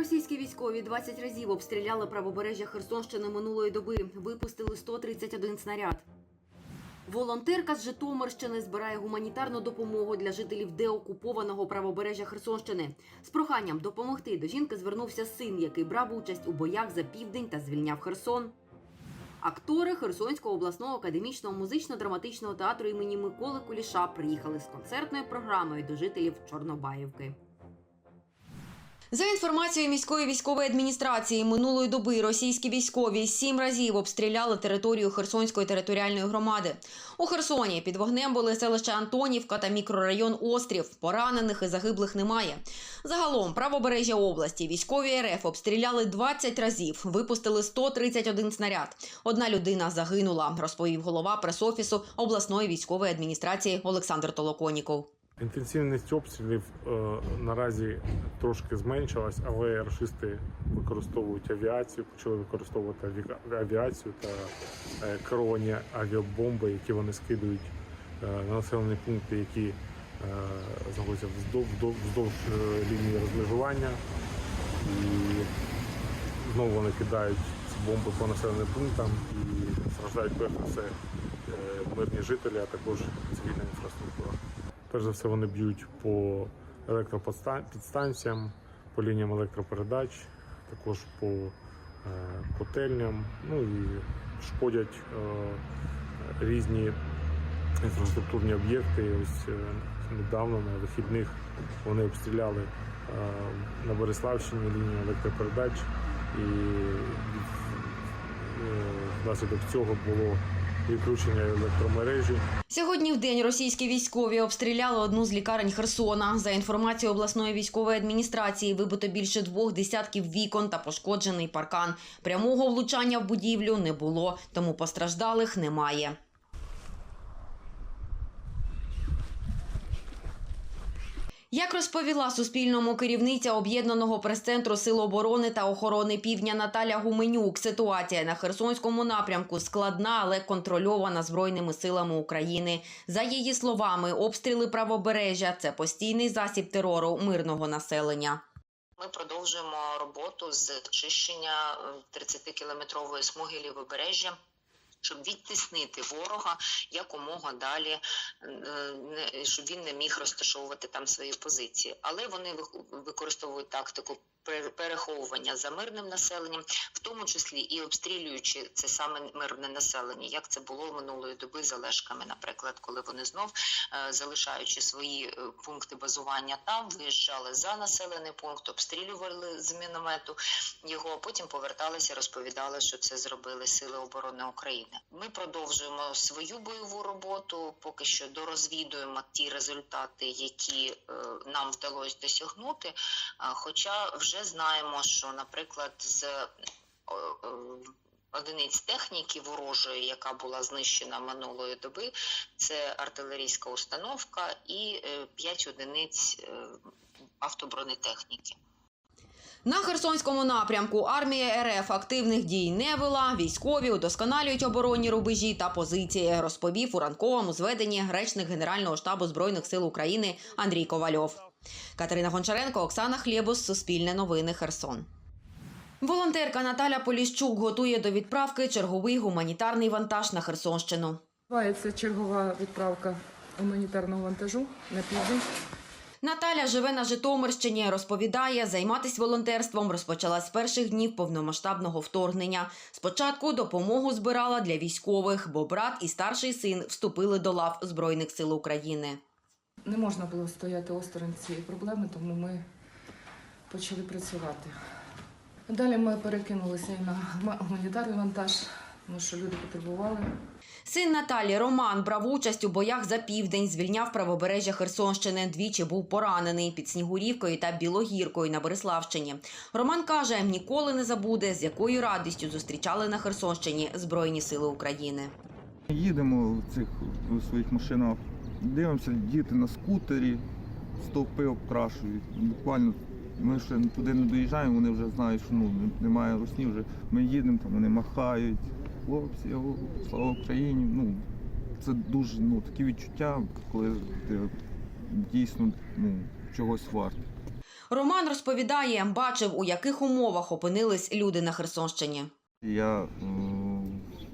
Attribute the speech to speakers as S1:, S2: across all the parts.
S1: Російські військові 20 разів обстріляли правобережжя Херсонщини минулої доби. Випустили 131 снаряд. Волонтерка з Житомирщини збирає гуманітарну допомогу для жителів деокупованого правобережжя Херсонщини. З проханням допомогти до жінки звернувся син, який брав участь у боях за південь та звільняв Херсон. Актори Херсонського обласного академічного музично-драматичного театру імені Миколи Куліша приїхали з концертною програмою до жителів Чорнобаївки. За інформацією міської військової адміністрації, минулої доби російські військові сім разів обстріляли територію Херсонської територіальної громади. У Херсоні під вогнем були селища Антонівка та мікрорайон Острів. Поранених і загиблих немає. Загалом правобережжя області військові РФ обстріляли 20 разів, випустили 131 снаряд. Одна людина загинула, розповів голова пресофісу обласної військової адміністрації Олександр Толоконіков.
S2: Інтенсивність обстрілів е, наразі трошки зменшилась, але рашисти використовують авіацію, почали використовувати авіа- авіацію та е, керовані авіабомби, які вони скидують е, на населені пункти, які е, знаходяться вздовж, вздовж, вздовж е, лінії розмежування. І знову вони кидають бомби по населеним пунктам і страждають перш за все е, мирні жителі, а також інфраструктура. Перш за все, вони б'ють по електропідстанціям, по лініям електропередач, також по е, котельням, ну і шкодять е, різні інфраструктурні об'єкти. Ось е, недавно на вихідних вони обстріляли на Бориславщині лінію електропередач, і внаслідок цього було відключення електромережі.
S1: Сьогодні в день російські військові обстріляли одну з лікарень Херсона. За інформацією обласної військової адміністрації, вибито більше двох десятків вікон та пошкоджений паркан. Прямого влучання в будівлю не було, тому постраждалих немає. Як розповіла Суспільному керівниця об'єднаного прес-центру Сил оборони та охорони Півдня Наталя Гуменюк, ситуація на Херсонському напрямку складна, але контрольована Збройними силами України. За її словами, обстріли правобережжя це постійний засіб терору мирного населення.
S3: Ми продовжуємо роботу з очищення 30-кілометрової смуги лівобережжя. Щоб відтіснити ворога якомога далі, е, щоб він не міг розташовувати там свої позиції. Але вони використовують тактику переховування за мирним населенням, в тому числі і обстрілюючи це саме мирне населення, як це було минулої доби за Лешками, наприклад, коли вони знов е, залишаючи свої е, пункти базування там, виїжджали за населений пункт, обстрілювали з міномету його, а потім поверталися, розповідали, що це зробили Сили оборони України. Ми продовжуємо свою бойову роботу, поки що дорозвідуємо ті результати, які е, нам вдалося досягнути. Хоча вже знаємо, що, наприклад, з е, е, одиниць техніки ворожої, яка була знищена минулої доби, це артилерійська установка і 5 одиниць е, автобронетехніки.
S1: На Херсонському напрямку армія РФ активних дій не вела. Військові удосконалюють оборонні рубежі та позиції, розповів у ранковому зведенні речник Генерального штабу Збройних сил України Андрій Ковальов. Катерина Гончаренко, Оксана Хлєбус, Суспільне новини, Херсон. Волонтерка Наталя Поліщук готує до відправки черговий гуманітарний вантаж на Херсонщину.
S4: Відбувається чергова відправка гуманітарного вантажу на південь.
S1: Наталя живе на Житомирщині. Розповідає, займатися волонтерством розпочала з перших днів повномасштабного вторгнення. Спочатку допомогу збирала для військових, бо брат і старший син вступили до лав Збройних сил України.
S4: Не можна було стояти осторонь цієї проблеми, тому ми почали працювати. Далі ми перекинулися і на гуманітарний вантаж, тому що люди потребували.
S1: Син Наталі Роман брав участь у боях за південь, звільняв правобережжя Херсонщини. Двічі був поранений під Снігурівкою та Білогіркою на Бориславщині. Роман каже, ніколи не забуде, з якою радістю зустрічали на Херсонщині Збройні сили України.
S5: Їдемо в цих у своїх машинах, дивимося, діти на скутері, стовпи обкрашують. Буквально ми ще туди не доїжджаємо, вони вже знають, що ну, немає русні, вже ми їдемо, там вони махають. Хлопці, слава Україні. Ну, це дуже ну, такі відчуття, коли ти дійсно ну, чогось вартий.
S1: Роман розповідає, бачив, у яких умовах опинились люди на Херсонщині.
S5: Я е,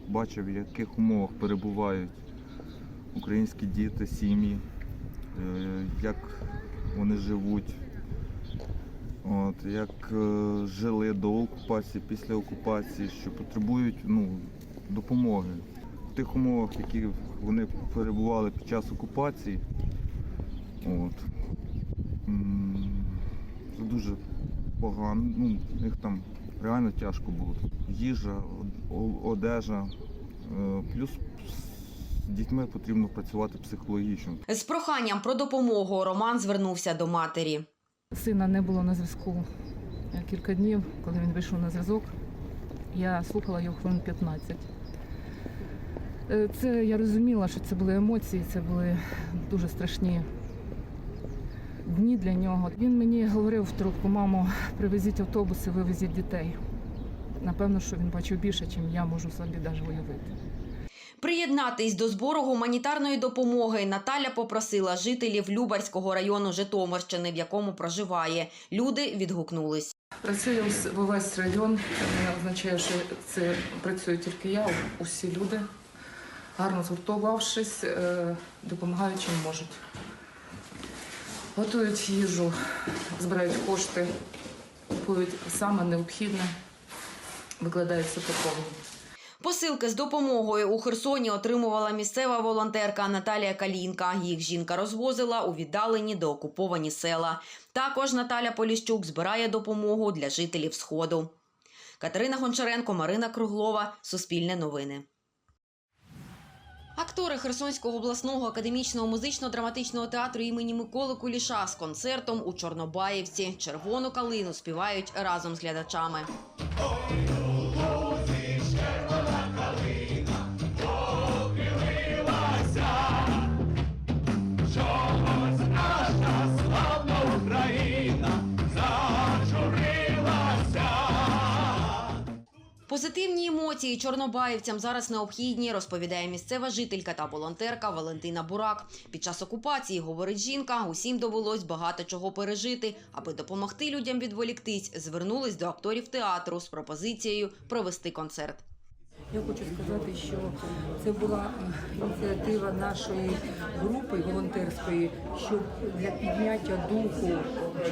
S5: бачив, в яких умовах перебувають українські діти, сім'ї, е, як вони живуть, от, як е, жили до окупації, після окупації, що потребують ну, допомоги. В тих умовах, яких вони перебували під час окупації, от, це дуже погано. Ну, них там реально тяжко було. Їжа, одежа, е, плюс з дітьми потрібно працювати психологічно.
S1: З проханням про допомогу Роман звернувся до матері.
S4: Сина не було на зв'язку е, кілька днів, коли він вийшов на зв'язок. Я слухала його хвилин 15. Е, Це я розуміла, що це були емоції, це були дуже страшні дні для нього. Він мені говорив в трубку, мамо, привезіть автобуси, вивезіть дітей. Напевно, що він бачив більше, ніж я можу собі навіть уявити.
S1: Приєднатись до збору гуманітарної допомоги Наталя попросила жителів Любарського району Житомирщини, в якому проживає. Люди відгукнулись.
S4: Працює ус- весь район. Не означає, що це працює тільки я. Усі люди, гарно згуртувавшись, е, допомагають чим можуть. Готують їжу, збирають кошти, купують саме необхідне, викладаються по повній.
S1: Посилки з допомогою у Херсоні отримувала місцева волонтерка Наталія Калінка. Їх жінка розвозила у віддалені деокуповані села. Також Наталя Поліщук збирає допомогу для жителів Сходу. Катерина Гончаренко, Марина Круглова. Суспільне новини. Актори Херсонського обласного академічного музично-драматичного театру імені Миколи Куліша з концертом у Чорнобаївці червону калину співають разом з глядачами. Позитивні емоції чорнобаївцям зараз необхідні, розповідає місцева жителька та волонтерка Валентина Бурак. Під час окупації, говорить жінка, усім довелось багато чого пережити. Аби допомогти людям відволіктись, звернулись до акторів театру з пропозицією провести концерт.
S6: Я хочу сказати, що це була е, ініціатива нашої групи волонтерської, щоб для підняття духу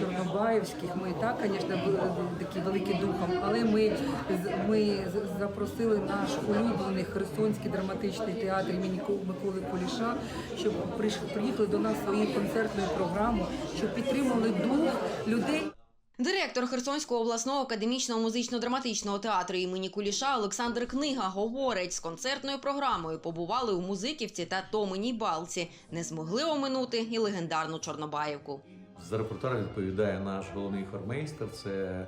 S6: чорнобаївських. Ми так, звісно, були такі великі духом, але ми, ми запросили наш улюблений Херсонський драматичний театр імені Миколи Куліша, щоб приїхали до нас своєю концертною програмою, щоб підтримали дух людей.
S1: Директор Херсонського обласного академічного музично-драматичного театру імені Куліша Олександр Книга говорить, з концертною програмою побували у Музиківці та Томеній Балці. Не змогли оминути і легендарну Чорнобаївку.
S7: За репертуар відповідає наш головний хормейстер. Це е,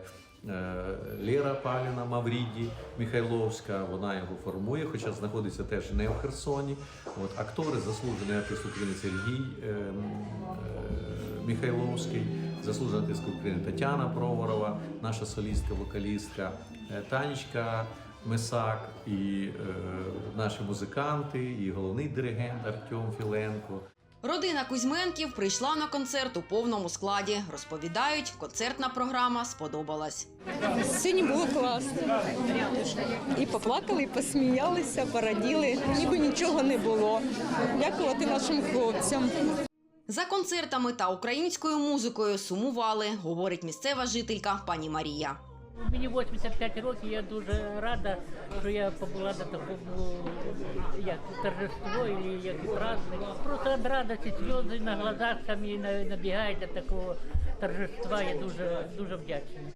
S7: Лера Паліна Мавріді Михайловська. Вона його формує, хоча знаходиться теж не в Херсоні. От актори заслужений артист України Сергій е, е, Михайловський, заслужений артист України Тетяна Проворова, наша солістка, вокалістка е, Танечка Месак, і е, наші музиканти, і головний диригент Артем Філенко.
S1: Родина Кузьменків прийшла на концерт у повному складі. Розповідають, концертна програма сподобалась.
S8: Сьогодні було класно. І поплакали, і посміялися, пораділи. Ніби нічого не було. Дякувати нашим хлопцям.
S1: За концертами та українською музикою сумували, говорить місцева жителька пані Марія.
S9: Мені 85 років, я дуже рада, що я побула на такому як торжество, і як праздник. Просто радості сльози на глазах самі на- набігають до такого торжества. Я дуже дуже вдячний.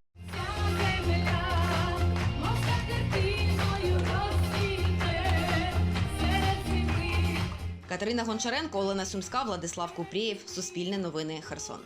S1: Катерина Гончаренко, Олена Сумська, Владислав Купрієв. Суспільне новини. Херсон.